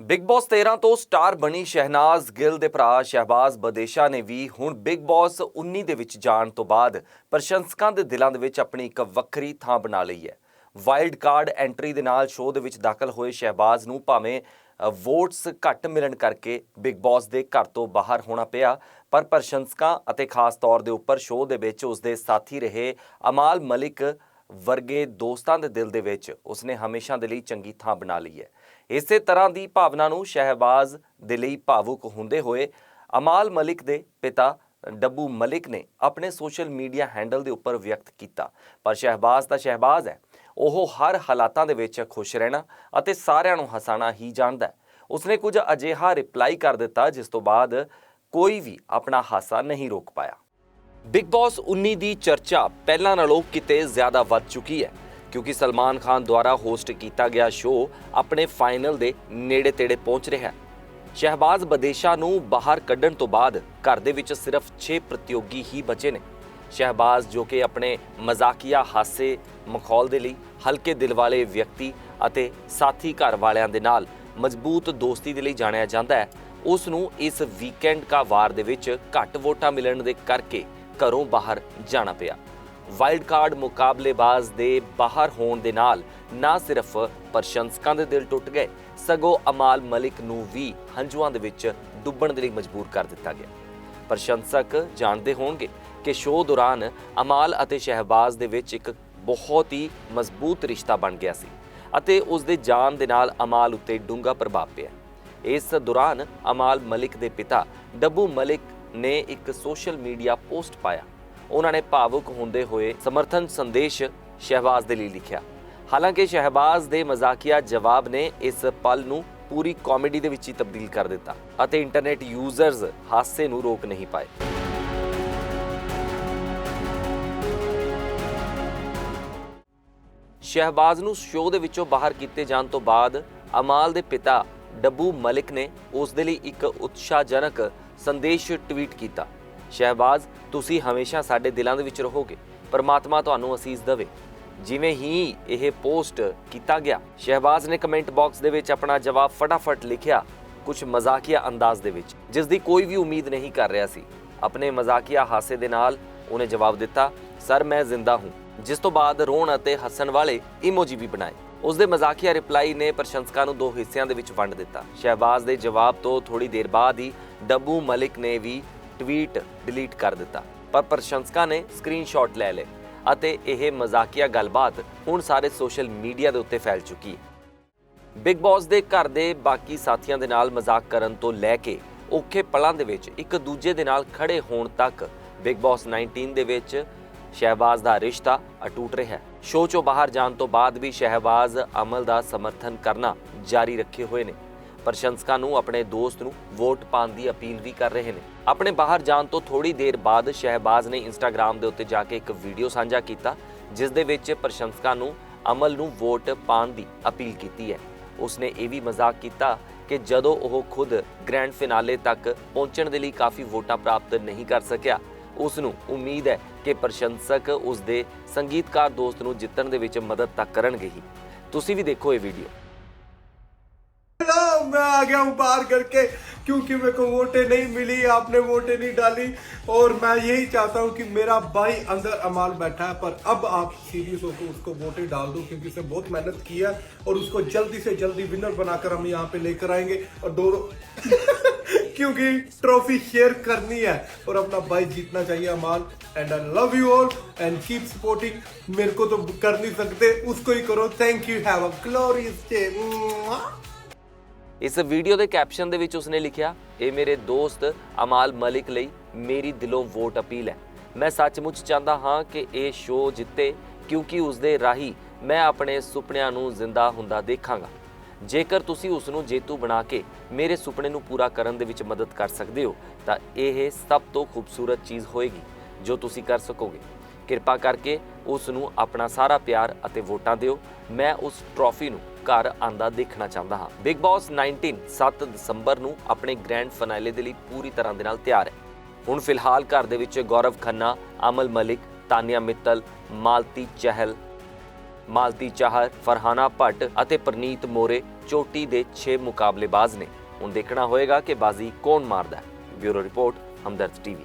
Big boss 13 ਤੋਂ star ਬਣੀ ਸ਼ਹਿਨਾਜ਼ ਗਿੱਲ ਦੇ ਭਰਾ ਸ਼ਹਿਬਾਜ਼ ਬਦੇਸ਼ਾ ਨੇ ਵੀ ਹੁਣ ਬਿਗ ਬੌਸ 19 ਦੇ ਵਿੱਚ ਜਾਣ ਤੋਂ ਬਾਅਦ ਪ੍ਰਸ਼ੰਸਕਾਂ ਦੇ ਦਿਲਾਂ ਦੇ ਵਿੱਚ ਆਪਣੀ ਇੱਕ ਵੱਖਰੀ ਥਾਂ ਬਣਾ ਲਈ ਹੈ। ਵਾਈਲਡ ਕਾਰਡ ਐਂਟਰੀ ਦੇ ਨਾਲ ਸ਼ੋਅ ਦੇ ਵਿੱਚ ਦਾਖਲ ਹੋਏ ਸ਼ਹਿਬਾਜ਼ ਨੂੰ ਭਾਵੇਂ ਵੋਟਸ ਘੱਟ ਮਿਲਣ ਕਰਕੇ ਬਿਗ ਬੌਸ ਦੇ ਘਰ ਤੋਂ ਬਾਹਰ ਹੋਣਾ ਪਿਆ, ਪਰ ਪ੍ਰਸ਼ੰਸਕਾਂ ਅਤੇ ਖਾਸ ਤੌਰ ਦੇ ਉੱਪਰ ਸ਼ੋਅ ਦੇ ਵਿੱਚ ਉਸਦੇ ਸਾਥੀ ਰਹੇ ਅਮਾਲ ਮਲਿਕ ਵਰਗੇ ਦੋਸਤਾਂ ਦੇ ਦਿਲ ਦੇ ਵਿੱਚ ਉਸਨੇ ਹਮੇਸ਼ਾ ਦੇ ਲਈ ਚੰਗੀ ਥਾਂ ਬਣਾ ਲਈ ਹੈ। ਇਸੇ ਤਰ੍ਹਾਂ ਦੀ ਭਾਵਨਾ ਨੂੰ ਸ਼ਹਿਬਾਜ਼ ਦੇ ਲਈ ਭਾਵੁਕ ਹੁੰਦੇ ਹੋਏ ਅਮਾਲ ਮਲਿਕ ਦੇ ਪਿਤਾ ਡੱਬੂ ਮਲਿਕ ਨੇ ਆਪਣੇ ਸੋਸ਼ਲ ਮੀਡੀਆ ਹੈਂਡਲ ਦੇ ਉੱਪਰ ਵਿਅਕਤ ਕੀਤਾ। ਪਰ ਸ਼ਹਿਬਾਜ਼ ਤਾਂ ਸ਼ਹਿਬਾਜ਼ ਹੈ। ਉਹ ਹਰ ਹਾਲਾਤਾਂ ਦੇ ਵਿੱਚ ਖੁਸ਼ ਰਹਿਣਾ ਅਤੇ ਸਾਰਿਆਂ ਨੂੰ ਹਸਾਣਾ ਹੀ ਜਾਣਦਾ ਹੈ। ਉਸਨੇ ਕੁਝ ਅਜਿਹਾ ਰਿਪਲਾਈ ਕਰ ਦਿੱਤਾ, ਜਿਸ ਤੋਂ ਬਾਅਦ ਕੋਈ ਵੀ ਆਪਣਾ ਹਾਸਾ ਨਹੀਂ ਰੋਕ ਪਾਇਆ। ਬਿਗ ਬਾਸ 19 ਦੀ ਚਰਚਾ ਪਹਿਲਾਂ ਨਾਲੋਂ ਕਿਤੇ ਜ਼ਿਆਦਾ ਵੱਧ ਚੁੱਕੀ ਹੈ, ਕਿਉਂਕਿ ਸਲਮਾਨ ਖਾਨ ਦੁਆਰਾ ਹੋਸਟ ਕੀਤਾ ਗਿਆ ਸ਼ੋਅ ਆਪਣੇ ਫਾਈਨਲ ਦੇ ਨੇੜੇ-ਤੇੜੇ ਪਹੁੰਚ ਰਿਹਾ ਹੈ। ਸ਼ਹਿਬਾਜ਼ ਬਦੇਸ਼ਾ ਨੂੰ ਬਾਹਰ ਕੱਢਣ ਤੋਂ ਬਾਅਦ ਘਰ ਦੇ ਵਿੱਚ ਸਿਰਫ 6 ਪ੍ਰਤੀਯੋਗੀ ਹੀ ਬਚੇ ਨੇ। ਸ਼ਹਿਬਾਜ਼ ਜੋ ਕਿ ਆਪਣੇ ਮਜ਼ਾਕੀਆ ਹਾਸੇ ਮਖੌਲ ਦੇ ਲਈ ਹਲਕੇ ਦਿਲ ਵਾਲੇ ਵਿਅਕਤੀ ਅਤੇ ਸਾਥੀ ਘਰ ਵਾਲਿਆਂ ਦੇ ਨਾਲ ਮਜ਼ਬੂਤ ਦੋਸਤੀ ਦੇ ਲਈ ਜਾਣਿਆ ਜਾਂਦਾ ਹੈ, ਉਸ ਨੂੰ ਇਸ ਵੀਕਐਂਡ ਕਾ ਵਾਰ ਦੇ ਵਿੱਚ ਘੱਟ ਵੋਟਾਂ ਮਿਲਣ ਦੇ ਕਰਕੇ ਘਰੋਂ ਬਾਹਰ ਜਾਣਾ ਪਿਆ। ਵਾਈਲਡ ਕਾਰਡ ਮੁਕਾਬਲੇਬਾਜ਼ ਦੇ ਬਾਹਰ ਹੋਣ ਦੇ ਨਾਲ ਨਾ ਸਿਰਫ ਪ੍ਰਸ਼ੰਸਕਾਂ ਦੇ ਦਿਲ ਟੁੱਟ ਗਏ, ਸਗੋਂ ਅਮਾਲ ਮਲਿਕ ਨੂੰ ਵੀ ਹੰਝੂਆਂ ਦੇ ਵਿੱਚ ਡੁੱਬਣ ਦੇ ਲਈ ਮਜਬੂਰ ਕਰ ਦਿੱਤਾ ਗਿਆ। ਪ੍ਰਸ਼ੰਸਕ ਜਾਣਦੇ ਹੋਣਗੇ ਕਿ ਸ਼ੋਅ ਦੌਰਾਨ ਅਮਾਲ ਅਤੇ ਸ਼ਹਿਬਾਜ਼ ਦੇ ਵਿੱਚ ਇੱਕ ਬਹੁਤ ਹੀ ਮਜ਼ਬੂਤ ਰਿਸ਼ਤਾ ਬਣ ਗਿਆ ਸੀ ਅਤੇ ਉਸ ਦੇ ਜਾਣ ਦੇ ਨਾਲ ਅਮਾਲ ਉੱਤੇ ਡੂੰਘਾ ਪ੍ਰਭਾਵ ਪਿਆ। ਇਸ ਦੌਰਾਨ ਅਮਾਲ ਮਲਿਕ ਦੇ ਪਿਤਾ ਡੱਬੂ ਮਲਿਕ ਨੇ ਇੱਕ ਸੋਸ਼ਲ ਮੀਡੀਆ ਪੋਸਟ ਪਾਇਆ। ਉਹਨਾਂ ਨੇ ਭਾਵੁਕ ਹੁੰਦੇ ਹੋਏ ਸਮਰਥਨ ਸੰਦੇਸ਼ ਸ਼ਹਿਬਾਜ਼ ਦੇ ਲਈ ਲਿਖਿਆ। ਹਾਲਾਂਕਿ ਸ਼ਹਿਬਾਜ਼ ਦੇ ਮਜ਼ਾਕੀਆ ਜਵਾਬ ਨੇ ਇਸ ਪਲ ਨੂੰ ਪੂਰੀ ਕਾਮੇਡੀ ਦੇ ਵਿੱਚ ਹੀ ਤਬਦੀਲ ਕਰ ਦਿੱਤਾ ਅਤੇ ਇੰਟਰਨੈਟ ਯੂਜ਼ਰਸ ਹਾਸੇ ਨੂੰ ਰੋਕ ਨਹੀਂ ਪਾਏ। ਸ਼ਹਿਬਾਜ਼ ਨੂੰ ਸ਼ੋਅ ਦੇ ਵਿੱਚੋਂ ਬਾਹਰ ਕੀਤੇ ਜਾਣ ਤੋਂ ਬਾਅਦ ਅਮਾਲ ਦੇ ਪਿਤਾ ਡੱਬੂ ਮਲਿਕ ਨੇ ਉਸ ਦੇ ਲਈ ਇੱਕ ਉਤਸ਼ਾਹਜਨਕ ਸੰਦੇਸ਼ ਟਵੀਟ ਕੀਤਾ। ਸ਼ਹਿਬਾਜ਼, ਤੁਸੀਂ ਹਮੇਸ਼ਾ ਸਾਡੇ ਦਿਲਾਂ ਦੇ ਵਿੱਚ ਰਹੋਗੇ। ਪਰਮਾਤਮਾ ਤੁਹਾਨੂੰ ਅਸੀਸ ਦੇਵੇ। ਜਿਵੇਂ ਹੀ ਇਹ ਪੋਸਟ ਕੀਤਾ ਗਿਆ, ਸ਼ਹਿਬਾਜ਼ ਨੇ ਕਮੈਂਟ ਬਾਕਸ ਦੇ ਵਿੱਚ ਆਪਣਾ ਜਵਾਬ ਫਟਾਫਟ ਲਿਖਿਆ ਕੁਝ ਮਜ਼ਾਕੀਆ ਅੰਦਾਜ਼ ਦੇ ਵਿੱਚ, ਜਿਸ ਦੀ ਕੋਈ ਵੀ ਉਮੀਦ ਨਹੀਂ ਕਰ ਰਿਹਾ ਸੀ। ਆਪਣੇ ਮਜ਼ਾਕੀਆ ਹਾਸੇ ਦੇ ਨਾਲ ਉਹਨੇ ਜਵਾਬ ਦਿੱਤਾ, ਸਰ, ਮੈਂ ਜ਼ਿੰਦਾ ਹੂੰ। ਜਿਸ ਤੋਂ ਬਾਅਦ ਰੋਣ ਅਤੇ ਹੱਸਣ ਵਾਲੇ ਇਮੋਜੀ ਵੀ ਬਣਾਏ। ਉਸ ਦੇ ਮਜ਼ਾਕੀਆ ਰਿਪਲਾਈ ਨੇ ਪ੍ਰਸ਼ੰਸਕਾਂ ਨੂੰ ਦੋ ਹਿੱਸਿਆਂ ਦੇ ਵਿੱਚ ਵੰਡ ਦਿੱਤਾ। ਸ਼ਹਿਬਾਜ਼ ਦੇ ਜਵਾਬ ਤੋਂ ਥੋੜੀ ਦੇਰ ਬਾਅਦ ਹੀ ਡੱਬੂ ਮਲਿਕ ਨੇ ਵੀ ਟਵੀਟ ਡਿਲੀਟ ਕਰ ਦਿੱਤਾ। ਪਰ ਪ੍ਰਸ਼ੰਸਕਾਂ ਨੇ ਸਕਰੀਨਸ਼ਾਟ ਲੈ ਲਏ ਅਤੇ ਇਹ ਮਜ਼ਾਕੀਆ ਗੱਲਬਾਤ ਹੁਣ ਸਾਰੇ ਸੋਸ਼ਲ ਮੀਡੀਆ ਦੇ ਉੱਤੇ ਫੈਲ ਚੁੱਕੀ ਹੈ। ਬਿਗ ਬਾਸ ਦੇ ਘਰ ਦੇ ਬਾਕੀ ਸਾਥੀਆਂ ਦੇ ਨਾਲ ਮਜ਼ਾਕ ਕਰਨ ਤੋਂ ਲੈ ਕੇ ਔਖੇ ਪਲਾਂ ਦੇ ਵਿੱਚ ਇੱਕ ਦੂਜੇ ਦੇ ਨਾਲ ਖੜੇ ਹੋਣ ਤੱਕ ਬਿਗ ਬਾਸ 19 ਦੇ ਵਿੱਚ ਸ਼ਹਿਬਾਜ਼ ਦਾ ਰਿਸ਼ਤਾ ਅਟੂਟ ਰਿਹਾ ਹੈ। ਸ਼ੋਅ ਚੋਂ ਬਾਹਰ ਜਾਣ ਤੋਂ ਬਾਅਦ ਵੀ ਸ਼ਹਿਬਾਜ਼ ਅਮਲ ਦਾ ਸਮਰਥਨ ਕਰਨਾ ਜਾਰੀ ਰੱਖੇ ਹੋਏ ਨੇ। ਪ੍ਰਸ਼ੰਸਕਾਂ ਨੂੰ, ਆਪਣੇ ਦੋਸਤ ਨੂੰ ਵੋਟ ਪਾਉਣ ਦੀ ਅਪੀਲ ਵੀ ਕਰ ਰਹੇ ਨੇ। ਆਪਣੇ ਬਾਹਰ ਜਾਣ ਤੋਂ ਥੋੜੀ ਦੇਰ ਬਾਅਦ ਸ਼ਹਿਬਾਜ਼ ਨੇ ਇੰਸਟਾਗ੍ਰam ਦੇ ਉੱਤੇ ਜਾ ਕੇ ਇੱਕ ਵੀਡੀਓ ਸਾਂਝਾ ਕੀਤਾ, ਜਿਸ ਦੇ ਵਿੱਚ ਪ੍ਰਸ਼ੰਸਕਾਂ ਨੂੰ ਅਮਲ ਨੂੰ ਵੋਟ ਪਾਉਣ ਦੀ ਅਪੀਲ ਕੀਤੀ ਹੈ। ਉਸਨੇ ਇਹ ਵੀ ਮਜ਼ਾਕ ਕੀਤਾ ਕਿ ਜਦੋਂ ਉਹ ਖੁਦ ਗ੍ਰੈਂਡ ਫਿਨਾਲੇ ਤੱਕ ਪਹੁੰਚਣ ਦੇ ਲਈ ਕਾਫੀ ਵੋਟਾਂ ਪ੍ਰਾਪਤ ਨਹੀਂ ਕਰ ਸਕਿਆ ਉਸ ਨੂੰ ਉਮੀਦ ਹੈ ਕਿ ਪ੍ਰਸ਼ੰਸਕ ਉਸ ਦੇ ਸੰਗੀਤਕਾਰ ਦੋਸਤ ਨੂੰ ਜਿੱਤਣ ਦੇ ਵਿੱਚ ਮਦਦ ਤਾਂ ਕਰਨਗੇ ਹੀ। ਤੁਸੀਂ ਵੀ ਦੇਖੋ ਇਹ ਵੀਡੀਓ। मैं आ गया हूँ पार करके, क्योंकि मेरे को वोटें नहीं मिली, आपने वोटें नहीं डाली। और मैं यही चाहता हूँ कि मेरा भाई अंदर अमाल बैठा है, पर अब आप सीरियस होकर उसको वोटें डाल दो, क्योंकि उसने बहुत मेहनत की है, और उसको जल्दी से जल्दी विनर बनाकर हम यहाँ पे लेकर आएँगे। और दोनों क्योंकि ट्रॉफी शेयर करनी है, और अपना भाई जीतना चाहिए Amaal. And I love you all and keep supporting मेरे को तो कर नहीं सकते, उसको ही करो। Thank you have a glorious day ਇਸ ਵੀਡੀਓ ਦੇ ਕੈਪਸ਼ਨ ਦੇ ਵਿੱਚ ਉਸਨੇ ਲਿਖਿਆ, ਇਹ ਮੇਰੇ ਦੋਸਤ ਅਮਾਲ ਮਲਿਕ ਲਈ ਮੇਰੀ ਦਿਲੋਂ ਵੋਟ ਅਪੀਲ ਹੈ। ਮੈਂ ਸੱਚਮੁੱਚ ਚਾਹੁੰਦਾ ਹਾਂ ਕਿ ਇਹ ਸ਼ੋਅ ਜਿੱਤੇ, ਕਿਉਂਕਿ ਉਸ ਦੇ ਰਾਹੀਂ ਮੈਂ ਆਪਣੇ ਸੁਪਨਿਆਂ ਨੂੰ ਜ਼ਿੰਦਾ ਹੁੰਦਾ ਦੇਖਾਂਗਾ। ਜੇਕਰ ਤੁਸੀਂ ਉਸ ਨੂੰ ਜੇਤੂ ਬਣਾ ਕੇ ਮੇਰੇ ਸੁਪਨੇ ਨੂੰ ਪੂਰਾ ਕਰਨ ਦੇ ਵਿੱਚ ਮਦਦ ਕਰ ਸਕਦੇ ਹੋ, ਤਾਂ ਇਹ ਸਭ ਤੋਂ ਖੂਬਸੂਰਤ ਚੀਜ਼ ਹੋਏਗੀ ਜੋ ਤੁਸੀਂ ਕਰ ਸਕੋਗੇ। ਕਿਰਪਾ ਕਰਕੇ ਉਸ ਨੂੰ ਆਪਣਾ ਸਾਰਾ ਪਿਆਰ ਅਤੇ ਵੋਟਾਂ ਦਿਓ। ਮੈਂ ਉਸ ਟਰੋਫੀ ਨੂੰ ਘਰ ਆਂਦਾ ਦੇਖਣਾ ਚਾਹੁੰਦਾ ਹਾਂ। ਬਿਗ ਬਾਸ 19 7 ਦਸੰਬਰ ਨੂੰ ਆਪਣੇ ਗ੍ਰੈਂਡ ਫਾਈਨਲੇ ਦੇ ਲਈ ਪੂਰੀ ਤਰ੍ਹਾਂ ਦੇ ਨਾਲ ਤਿਆਰ ਹੈ। ਹੁਣ ਫਿਲਹਾਲ ਘਰ ਦੇ ਵਿੱਚ ਗੌਰਵ ਖੰਨਾ, ਅਮਲ ਮਲਿਕ, ਤਾਨੀਆ ਮਿੱਤਲ, ਮਾਲਤੀ ਚਹਿਲ, ਮਾਲਤੀ ਚਾਹਰ, ਫਰਹਾਨਾ ਭੱਟ ਅਤੇ ਪ੍ਰਨੀਤ ਮੋਰੇ ਚੋਟੀ ਦੇ 6 ਮੁਕਾਬਲੇਬਾਜ਼ ਨੇ। ਹੁਣ ਦੇਖਣਾ ਹੋਏਗਾ ਕਿ ਬਾਜ਼ੀ ਕੌਣ ਮਾਰਦਾ ਹੈ। Bureau report, Hamdard TV.